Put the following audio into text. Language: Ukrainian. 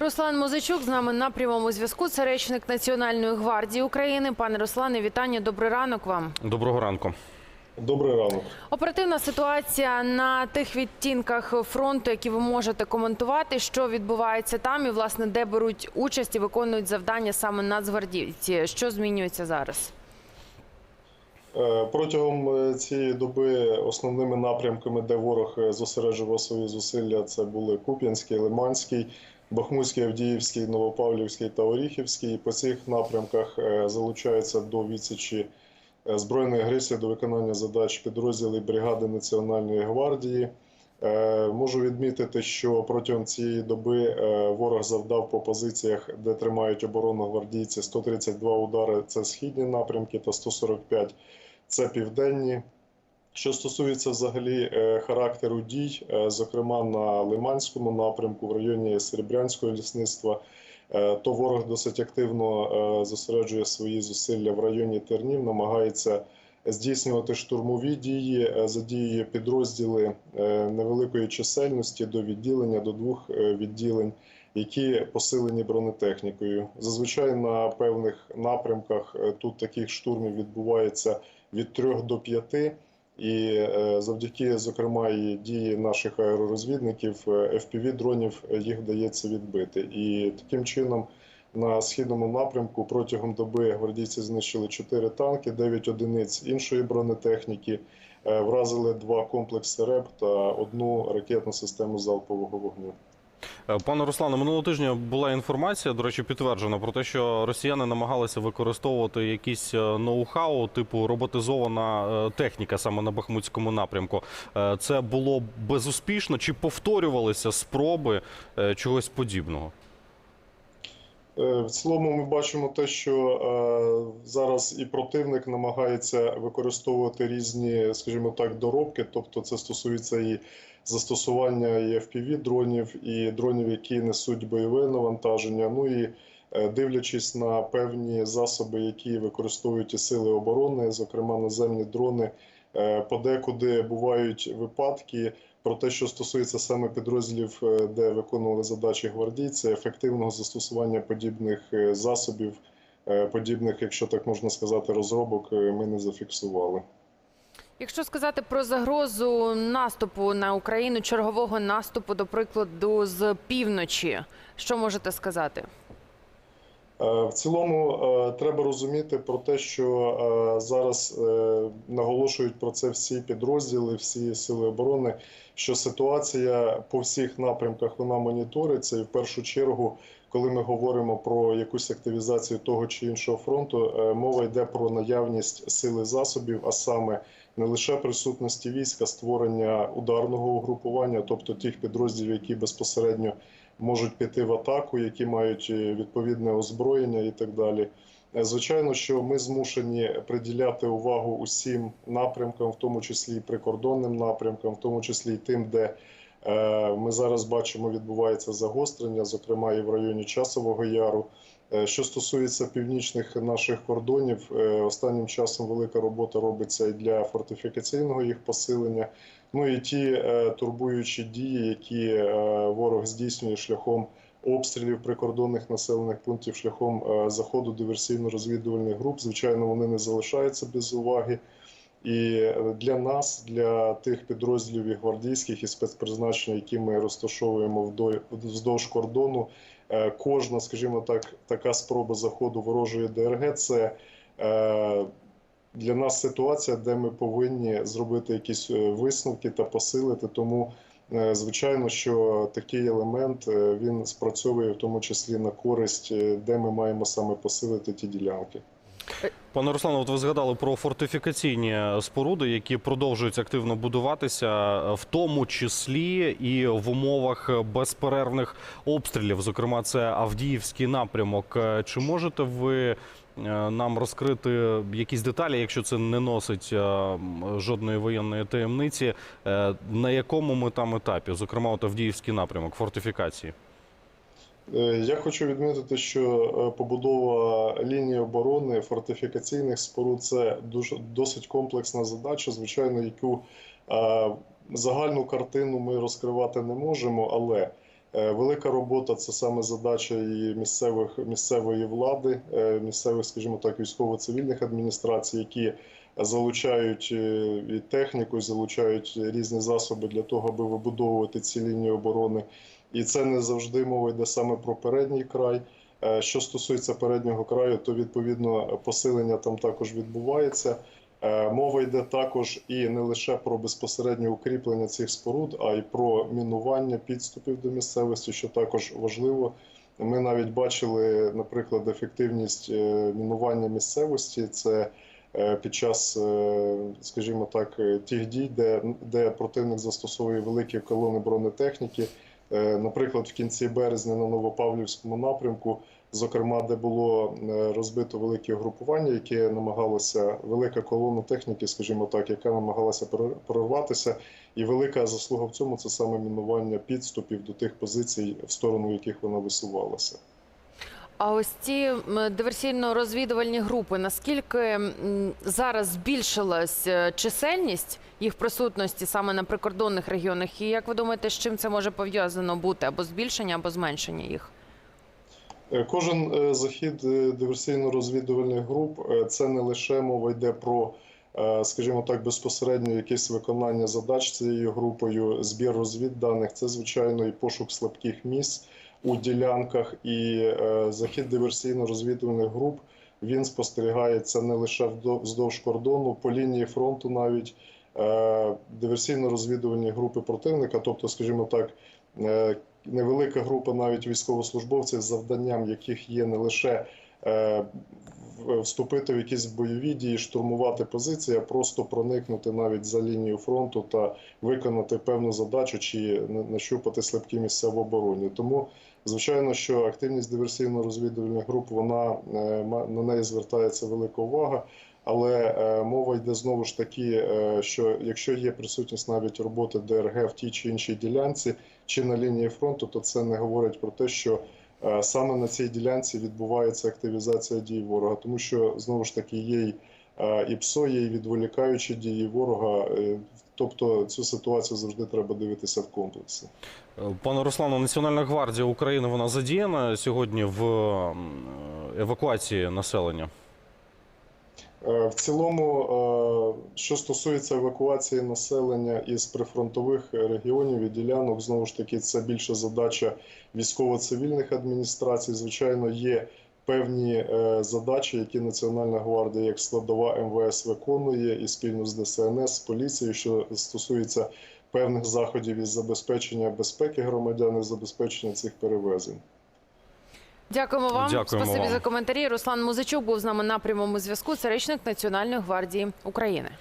Руслан Музичук з нами на прямому зв'язку. Це речник Національної гвардії України. Пане Руслане, вітання. Добрий ранок вам. Доброго ранку. Добрий ранок. Оперативна ситуація на тих відтінках фронту, які ви можете коментувати, що відбувається там, і власне де беруть участь і виконують завдання саме нацгвардійці. Що змінюється зараз? Е, Протягом е, цієї доби основними напрямками, де ворог е, зосереджував свої зусилля, це були Куп'янський, Лиманський, Бахмутський, Авдіївський, Новопавлівський та Оріхівський. По цих напрямках е, залучаються до відсічі е, збройної агресії до виконання задач підрозділів бригади Національної гвардії. Е, Можу відмітити, що протягом цієї доби ворог завдав по позиціях, де тримають оборону гвардійці 132 удари. Це східні напрямки та 145 це південні. Що стосується взагалі е, характеру дій, е, зокрема на Лиманському напрямку в районі Серебрянського лісництва, е, то ворог досить активно зосереджує свої зусилля в районі Тернів, намагається здійснювати штурмові дії, задіює підрозділи невеликої чисельності до відділення до двох відділень, які посилені бронетехнікою. Зазвичай на певних напрямках тут таких штурмів відбувається від 3 до 5. І е, завдяки, зокрема, і дії наших аеророзвідників е, FPV дронів е, їх вдається відбити. І таким чином на східному напрямку протягом доби гвардійці знищили 4 танки, 9 одиниць іншої бронетехніки, вразили два комплекси РЕП та одну ракетну систему залпового вогню. Е, Пане Руслане, минулого тижня була інформація, до речі, підтверджена про те, що росіяни намагалися використовувати якісь е, ноу-хау, типу роботизована е, техніка саме на Бахмутському напрямку. Це було безуспішно чи повторювалися спроби чогось подібного? Е, В цілому ми бачимо те, що е, зараз і противник намагається використовувати різні, скажімо так, доробки, тобто це стосується і застосування і FPV дронів, і дронів, які несуть бойове навантаження. Ну і е, дивлячись на певні засоби, які використовують і сили оборони, зокрема наземні дрони, подекуди бувають випадки. Про те, що стосується саме підрозділів, е, де виконували задачі гвардійці, ефективного застосування подібних е, засобів, е, подібних, якщо так можна сказати, розробок, ми не зафіксували. Якщо сказати про загрозу наступу на Україну, чергового наступу, до прикладу, з півночі, що можете сказати? Е, В цілому е, треба розуміти про те, що е, зараз наголошують про це всі підрозділи, всі сили оборони, що ситуація по всіх напрямках вона моніториться, і в першу чергу, коли ми говоримо про якусь активізацію того чи іншого фронту, мова йде про наявність сили засобів, а саме не лише присутності війська, створення ударного угрупування, тобто тих підрозділів, які безпосередньо можуть піти в атаку, які мають е, відповідне озброєння і так далі. Е, Звичайно, що ми змушені приділяти увагу усім напрямкам, в тому числі і прикордонним напрямкам, в тому числі і тим, де е, ми зараз бачимо, відбувається загострення, зокрема і в районі Часового Яру. Що стосується північних наших кордонів, останнім часом велика робота робиться і для фортифікаційного їх посилення. Ну і ті е, турбуючі дії, які е, ворог здійснює шляхом обстрілів прикордонних населених пунктів, шляхом е, заходу диверсійно-розвідувальних груп, звичайно, вони не залишаються без уваги. І для нас, для тих підрозділів і гвардійських і спецпризначень, які ми розташовуємо вздовж кордону, кожна, скажімо так, така спроба заходу ворожої ДРГ це для нас ситуація, де ми повинні зробити якісь е, висновки та посилити. Тому, е, звичайно, що такий елемент е, він спрацьовує в тому числі на користь, де ми маємо саме посилити ті ділянки. Пане Руслане, от ви згадали про фортифікаційні споруди, які продовжують активно будуватися, в тому числі і в умовах безперервних обстрілів. Зокрема, це Авдіївський напрямок. Чи можете ви нам розкрити якісь деталі, якщо це не носить е, жодної воєнної таємниці, е, на якому ми там етапі, зокрема, от Авдіївський напрямок фортифікації? Е, Я хочу відмітити, що е, побудова лінії оборони фортифікаційних споруд це дуже досить комплексна задача. Звичайно, яку е, загальну картину ми розкривати не можемо, але Е, Велика робота це саме задача і місцевих місцевої влади, е, місцевих, скажімо так, військово-цивільних адміністрацій, які залучають е, і техніку, і залучають різні засоби для того, аби вибудовувати ці лінії оборони. І це не завжди мова йде саме про передній край. Е, Що стосується переднього краю, то відповідно посилення там також відбувається. Е, Мова йде також і не лише про безпосереднє укріплення цих споруд, а й про мінування підступів до місцевості, що також важливо. Ми навіть бачили, наприклад, ефективність е, мінування місцевості. Це е, під час, скажімо так, тих дій, де, де противник застосовує великі колони бронетехніки. Наприклад, в кінці березня на Новопавлівському напрямку, зокрема, де було е, розбито велике групування, яке намагалося велика колона техніки, скажімо так, яка намагалася прор- прорватися, і велика заслуга в цьому це саме мінування підступів до тих позицій, в сторону яких вона висувалася. А ось ці диверсійно-розвідувальні групи, наскільки зараз збільшилась е, чисельність їх присутності саме на прикордонних регіонах? І як ви думаєте, з чим це може пов'язано бути або збільшення, або зменшення їх? Е, Кожен е, захід е, диверсійно-розвідувальних груп це не лише мова йде про, скажімо так, безпосередньо якесь виконання задач цією групою, збір розвідданих, це звичайно і пошук слабких місць у ділянках, і захід диверсійно-розвідувальних груп він спостерігається не лише вздовж кордону, по лінії фронту навіть диверсійно-розвідувальні групи противника, тобто, скажімо так, невелика група навіть військовослужбовців, завданням яких є не лише е, вступити в якісь бойові дії, штурмувати позиції, а просто проникнути навіть за лінію фронту та виконати певну задачу чи на- нащупати слабкі місця в обороні. Тому, звичайно, що активність диверсійно-розвідувальних груп вона е, на неї звертається велика увага. Але е, мова йде знову ж таки, е, що якщо є присутність навіть роботи ДРГ в тій чи іншій ділянці, чи на лінії фронту, то це не говорить про те, що е, саме на цій ділянці відбувається активізація дій ворога, тому що знову ж таки є й і ПСО, є і відволікаючі дії ворога. Тобто цю ситуацію завжди треба дивитися в комплексі. Пане Руслану, Національна гвардія України вона задіяна сьогодні в евакуації населення. Е, В цілому, е, що стосується евакуації населення із прифронтових регіонів і ділянок, знову ж таки, це більше задача військово-цивільних адміністрацій. Звичайно, є певні е, задачі, які Національна гвардія як складова МВС виконує і спільно з ДСНС, поліцією, що стосується певних заходів із забезпечення безпеки громадян і забезпечення цих перевезень. Дякуємо вам. Дякуємо Спасибі вам. за коментарі. Руслан Музичук був з нами на прямому зв'язку. Це речник Національної гвардії України.